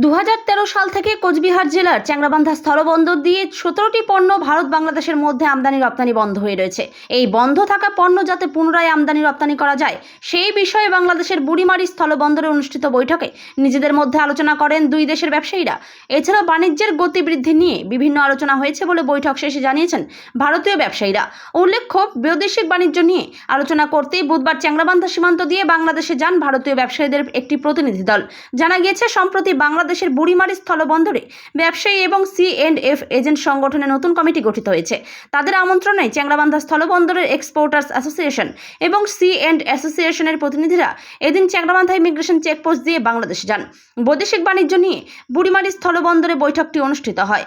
দু হাজার তেরো সাল থেকে কোচবিহার জেলার চ্যাংরাবান্ধা স্থলবন্দর দিয়ে সতেরোটি পণ্য ভারত বাংলাদেশের মধ্যে আমদানি রপ্তানি বন্ধ হয়ে রয়েছে। এই বন্ধ থাকা পণ্য যাতে পুনরায় আমদানি রপ্তানি করা যায়, সেই বিষয়ে বাংলাদেশের বুড়িমারি স্থলবন্দরে অনুষ্ঠিত বৈঠকে নিজেদের মধ্যে আলোচনা করেন দুই দেশের ব্যবসায়ীরা। এছাড়া বাণিজ্যের গতি বৃদ্ধি নিয়ে বিভিন্ন আলোচনা হয়েছে বলে বৈঠক শেষে জানিয়েছেন ভারতীয় ব্যবসায়ীরা। উল্লেখ্য, বৈদেশিক বাণিজ্য নিয়ে আলোচনা করতেই বুধবার চ্যাংরাবান্ধা সীমান্ত দিয়ে বাংলাদেশে যান ভারতীয় ব্যবসায়ীদের একটি প্রতিনিধি দল। জানা গিয়েছে, সম্প্রতি বাংলাদেশের বুড়িমারি স্থলবন্দরে ব্যবসায়ী এবং সি এন্ড এফ এজেন্ট সংগঠনের নতুন কমিটি গঠিত হয়েছে। তাদের আমন্ত্রণে চ্যাংরাবান্ধা স্থলবন্দরের এক্সপোর্টার্স অ্যাসোসিয়েশন এবং সি এন্ড অ্যাসোসিয়েশনের প্রতিনিধিরা এদিন চ্যাংরাবান্ধা ইমিগ্রেশন চেকপোস্ট দিয়ে বাংলাদেশে যান। বৈদেশিক বাণিজ্য নিয়ে বুড়িমারি স্থলবন্দরে বৈঠকটি অনুষ্ঠিত হয়।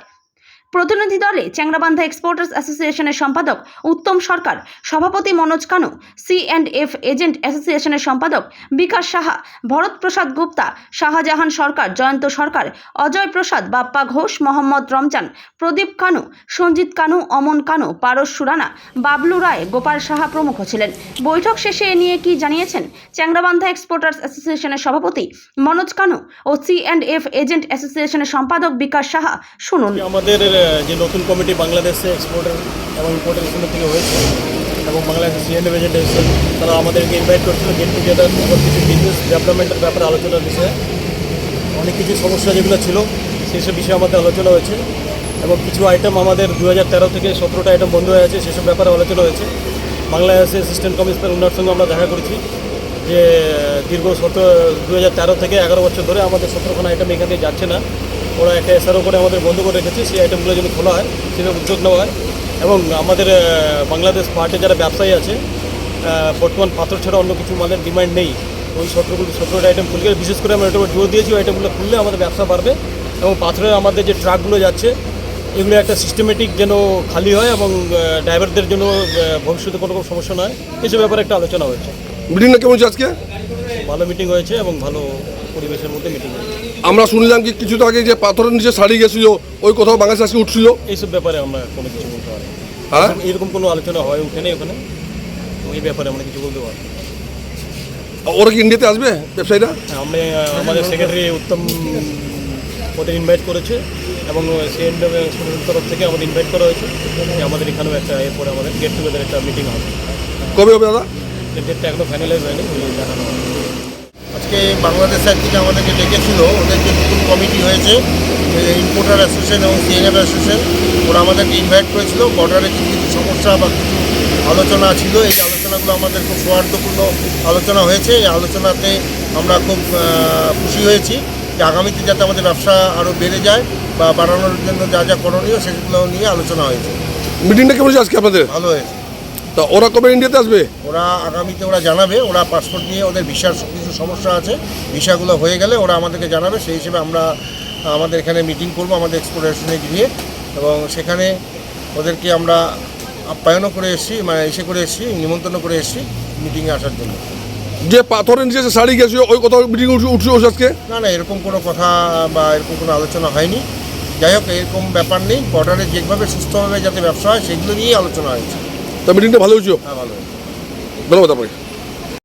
প্রতিনিধি দলে চ্যাংরাবান্ধা এক্সপোর্টার্স অ্যাসোসিয়েশনের সম্পাদক উত্তম সরকার, সভাপতি Manoj Kanu C and F agent অ্যাসোসিয়েশনের সম্পাদক বিকাশ সাহা ভরত প্রসাদ গুপ্তা, শাহজাহান সরকার, জয়ন্ত সরকার, অজয় প্রসাদ, বাপ্পা ঘোষ, মোহাম্মদ রমজান, প্রদীপ কানু, সঞ্জিত কানু, অমন কানু, পারস সুরানা, বাবলু রায়, গোপাল সাহা প্রমুখ ছিলেন। বৈঠক শেষে এ নিয়ে কি জানিয়েছেন চ্যাংরাবান্ধা এক্সপোর্টার্স অ্যাসোসিয়েশনের সভাপতি মনোজ কানু ও সি অ্যান্ড এফ এজেন্ট অ্যাসোসিয়েশনের সম্পাদক বিকাশ সাহা? শুনুন। আমাদের যে নতুন কমিটি বাংলাদেশে এক্সপোর্টার এবং ইম্পোর্টার ইম্পোর্টেশনের থেকে হয়েছে এবং বাংলাদেশ সিএনএ এজেন্ট এসেছে, তারা আমাদেরকে ইনভাইট করছিল গেট টুগেদার এবং কিছু বিজনেস ডেভেলপমেন্টের ব্যাপারে আলোচনার বিষয়ে অনেক কিছু সমস্যা যেগুলো ছিল সেই সব বিষয়ে আমাদের আলোচনা হয়েছে এবং কিছু আইটেম আমাদের দু হাজার তেরো থেকে সতেরোটা আইটেম বন্ধ হয়ে আছে, সেসব ব্যাপারে আলোচনা হয়েছে। বাংলাদেশের অ্যাসিস্ট্যান্ট কমিশনার ওনার সঙ্গে আমরা দেখা করেছি যে, দীর্ঘ সতেরো দু থেকে এগারো বছর ধরে আমাদের সতেরোখানা আইটেম এখান থেকে যাচ্ছে না। ওরা একটা এসআরও করে আমাদের বন্ধ করে রেখেছে সেই আইটেমগুলো যেন খোলা হয় সেটা উদ্যোগ নেওয়া হয়। এবং আমাদের বাংলাদেশ পার্টে যারা ব্যবসায়ী আছে বর্তমান পাথর ছাড়া অন্য কিছু মালের ডিমান্ড নেই। ওই সতেরোগুলো সতেরোটা আইটেম খুললে বিশেষ করে আমরা এটা জোর দিয়েছি ওই আইটেমগুলো খুললে আমাদের ব্যবসা বাড়বে। এবং পাথরের আমাদের যে ট্রাকগুলো যাচ্ছে এগুলো একটা সিস্টেমেটিক যেন খালি হয় এবং ড্রাইভারদের জন্য ভবিষ্যতে কোনো রকম সমস্যা নয়। এসব ব্যাপারে একটা আলোচনা হয়েছে। মিটিংটা কেমন আজকে? ভালো মিটিং হয়েছে এবং ভালো পরিবেশের মধ্যে মিটিং আমরা শুনলাম কি কিছুটা আগে যে পাথরের নিচে শাড়ি গেছিল ওই কোথাও বাংলাদেশ আজকে উঠছিল? এইসব ব্যাপারে আমরা কোনো কিছু বলতে পারি হ্যাঁ? এরকম- কোনো আলোচনা হয় ওখানে ওখানে? তো এই ব্যাপারে আমরা কিছু বলতে পারি। ওরা কি ইন্ডিয়াতে আসবে ব্যবসায়ীরা? হ্যাঁ, আমরা আমাদের সেক্রেটারি উত্তম ওদের ইনভাইট করেছে এবং সিএন তরফ থেকে আমাদের ইনভাইট করা হয়েছে। যে আমাদের এখানেও একটা এরপরে আমাদের গেট টুগেদার একটা মিটিং হবে। কবে হবে দাদা? ডেটটা এখনও ফাইনালাইজ হয়নি জানানো হবে। আজকে বাংলাদেশ একদিকে আমাদেরকে ডেকেছিল। ওদের যে নতুন কমিটি হয়েছে ইম্পোর্টার অ্যাসোসিয়েশন এবং সিএনএফ অ্যাসোসিয়েশন ওরা আমাদেরকে ইনভাইট করেছিল। বর্ডারে কিছু কিছু সমস্যা বা কিছু আলোচনা ছিল। এই আলোচনাগুলো আমাদের খুব সৌহার্দ্যপূর্ণ আলোচনা হয়েছে। এই আলোচনাতে আমরা খুব খুশি হয়েছি যে আগামীতে যাতে আমাদের ব্যবসা আরও বেড়ে যায় বা বাড়ানোর জন্য যা যা করণীয় সেগুলো নিয়ে আলোচনা হয়েছে। মিটিংটা কেমন আজকে আপনাদের? ভালো হয়েছে। তা ওরা কবে ইন্ডিয়াতে আসবে? ওরা আগামীতে ওরা জানাবে ওরা পাসপোর্ট নিয়ে ওদের ভিসার কিছু সমস্যা আছে ভিসাগুলো হয়ে গেলে ওরা আমাদেরকে জানাবে সেই হিসেবে আমরা আমাদের এখানে মিটিং করব আমাদের এক্সপোর্টেশনে গিয়ে এবং সেখানে ওদেরকে আমরা আপ্যায়নও করে এসেছি মানে এসে করে এসেছি নিমন্ত্রণ করে এসেছি মিটিংয়ে আসার জন্য। যে পাথরের নিচে যে গেছে ওই কোথাও মিটিং উঠছিল আজকে? না না এরকম কোনো কথা বা এরকম কোনো আলোচনা হয়নি। যাই হোক এরকম ব্যাপার নেই বর্ডারে যেভাবে সুস্থভাবে যাতে ব্যবসা হয় সেগুলো নিয়েই আলোচনা হয়েছে। তা মিটিংটা ভালো হয়েছিল হ্যাঁ ভালো ধন্যবাদ আপনাকে।